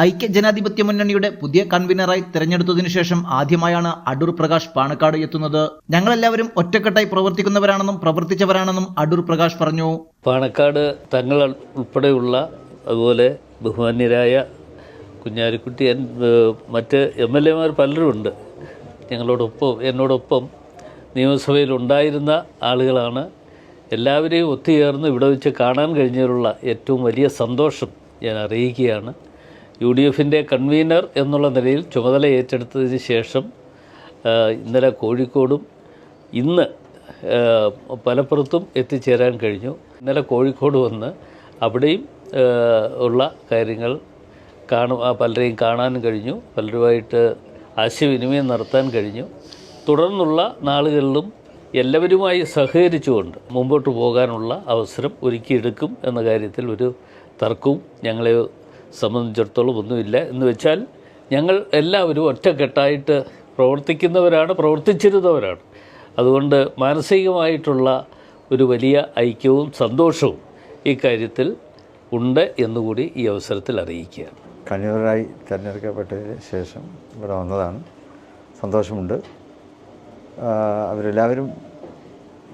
ഐക്യ ജനാധിപത്യ മുന്നണിയുടെ പുതിയ കൺവീനറായി തിരഞ്ഞെടുത്തതിനു ശേഷം ആദ്യമായാണ് അടൂർ പ്രകാശ് പാണക്കാട് എത്തുന്നത്. ഞങ്ങളെല്ലാവരും ഒറ്റക്കെട്ടായി പ്രവർത്തിക്കുന്നവരാണെന്നും പ്രവർത്തിച്ചവരാണെന്നും അടൂർ പ്രകാശ് പറഞ്ഞു. പാണക്കാട് തങ്ങൾ ഉൾപ്പെടെയുള്ള അതുപോലെ ബഹുമാന്യരായ കുഞ്ഞാലിക്കുട്ടി മറ്റ് എം എൽ എമാർ പലരുമുണ്ട് ഞങ്ങളോടൊപ്പം എന്നോടൊപ്പം നിയമസഭയിൽ ഉണ്ടായിരുന്ന ആളുകളാണ്. എല്ലാവരെയും ഒത്തുചേർന്ന് ഇവിടെ വെച്ച് കാണാൻ കഴിഞ്ഞതിലുള്ള ഏറ്റവും വലിയ സന്തോഷം ഞാൻ അറിയിക്കുകയാണ്. യു ഡി എഫിന്റെ കൺവീനർ എന്നുള്ള നിലയിൽ ചുമതല ഏറ്റെടുത്തതിന് ശേഷം ഇന്നലെ കോഴിക്കോടും ഇന്ന് പലപ്പുറത്തും എത്തിച്ചേരാൻ കഴിഞ്ഞു. ഇന്നലെ കോഴിക്കോട് വന്ന് അവിടെയും ഉള്ള കാര്യങ്ങൾ കാണും പലരെയും കാണാനും കഴിഞ്ഞു. പലരുമായിട്ട് ആശയവിനിമയം നടത്താൻ കഴിഞ്ഞു. തുടർന്നുള്ള നാളുകളിലും എല്ലാവരുമായി സഹകരിച്ചുകൊണ്ട് മുമ്പോട്ട് പോകാനുള്ള അവസരം ഒരുക്കിയെടുക്കും എന്ന കാര്യത്തിൽ ഒരു തർക്കവും ഞങ്ങളെ സംബന്ധിച്ചിടത്തോളം ഒന്നുമില്ല. എന്ന് വെച്ചാൽ ഞങ്ങൾ എല്ലാവരും ഒറ്റക്കെട്ടായിട്ട് പ്രവർത്തിക്കുന്നവരാണ് പ്രവർത്തിച്ചിരുന്നവരാണ്. അതുകൊണ്ട് മാനസികമായിട്ടുള്ള ഒരു വലിയ ഐക്യവും സന്തോഷവും ഇക്കാര്യത്തിൽ ഉണ്ട് എന്നുകൂടി ഈ അവസരത്തിൽ അറിയിക്കുകയാണ്. കണ്ണൂരായി തിരഞ്ഞെടുക്കപ്പെട്ടതിന് ശേഷം ഇവിടെ വന്നതാണ്. സന്തോഷമുണ്ട്. അവരെല്ലാവരും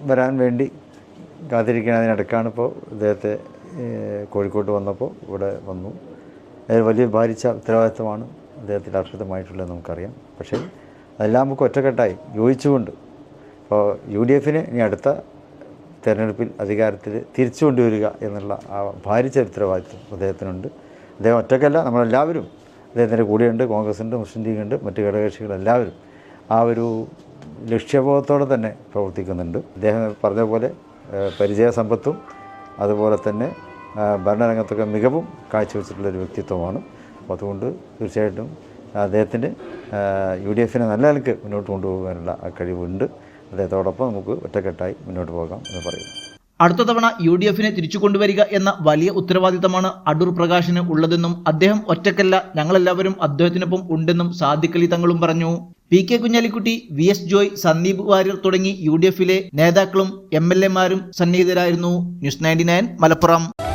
വരാൻ വേണ്ടി കാത്തിരിക്കുന്നതിനിടക്കാണ് ഇപ്പോൾ ഇദ്ദേഹത്തെ കോഴിക്കോട്ട് വന്നപ്പോൾ ഇവിടെ വന്നു. വലിയ ഭാരിച്ച ഉത്തരവാദിത്തമാണ് അദ്ദേഹത്തിൽ അർഹിതമായിട്ടുള്ളത് നമുക്കറിയാം. പക്ഷേ അതെല്ലാം നമുക്ക് ഒറ്റക്കെട്ടായി യോജിച്ചുകൊണ്ട് ഇപ്പോൾ യു ഡി എഫിന് ഇനി അടുത്ത തെരഞ്ഞെടുപ്പിൽ അധികാരത്തിൽ തിരിച്ചു കൊണ്ടുവരിക എന്നുള്ള ആ ഭാരിച്ച ഉത്തരവാദിത്വം അദ്ദേഹത്തിനുണ്ട്. അദ്ദേഹം ഒറ്റക്കല്ല നമ്മളെല്ലാവരും അദ്ദേഹത്തിന്റെ കൂടെയുണ്ട് കോൺഗ്രസ് ഉണ്ട് മുസ്ലിം ലീഗ് ഉണ്ട് മറ്റ് ഘടകകക്ഷികളെല്ലാവരും ആ ഒരു ലക്ഷ്യബോധത്തോടെ തന്നെ പ്രവർത്തിക്കുന്നുണ്ട്. അദ്ദേഹം പറഞ്ഞ പോലെ സമ്പത്തും പരിചയസമ്പത്തും അതുപോലെ തന്നെ ഭരണരംഗത്തൊക്കെ മികവും കാഴ്ചവെച്ചിട്ടുള്ളൊരു വ്യക്തിത്വമാണ്. അപ്പോൾ അതുകൊണ്ട് തീർച്ചയായിട്ടും അദ്ദേഹത്തിന് യു ഡി എഫിനെ നല്ല നിലയ്ക്ക് മുന്നോട്ട് കൊണ്ടുപോകാനുള്ള കഴിവുണ്ട്. അദ്ദേഹത്തോടൊപ്പം നമുക്ക് ഒറ്റക്കെട്ടായി മുന്നോട്ട് പോകാം എന്ന് പറയും അടുത്ത തവണ യു ഡി എഫിനെ തിരിച്ചു കൊണ്ടുവരിക എന്ന വലിയ ഉത്തരവാദിത്തമാണ് അടൂർ പ്രകാശിന് ഉള്ളതെന്നും അദ്ദേഹം ഒറ്റക്കല്ല ഞങ്ങളെല്ലാവരും അദ്ദേഹത്തിനൊപ്പം ഉണ്ടെന്നും സാദിഖലി തങ്ങളും പറഞ്ഞു. P K Kunhalikutty V S Joy Sandeep Warrier തുടങ്ങി യു ഡി എഫിലെ നേതാക്കളും എം എൽ എമാരും സന്നിഹിതരായിരുന്നു. News ninety nine Malappuram.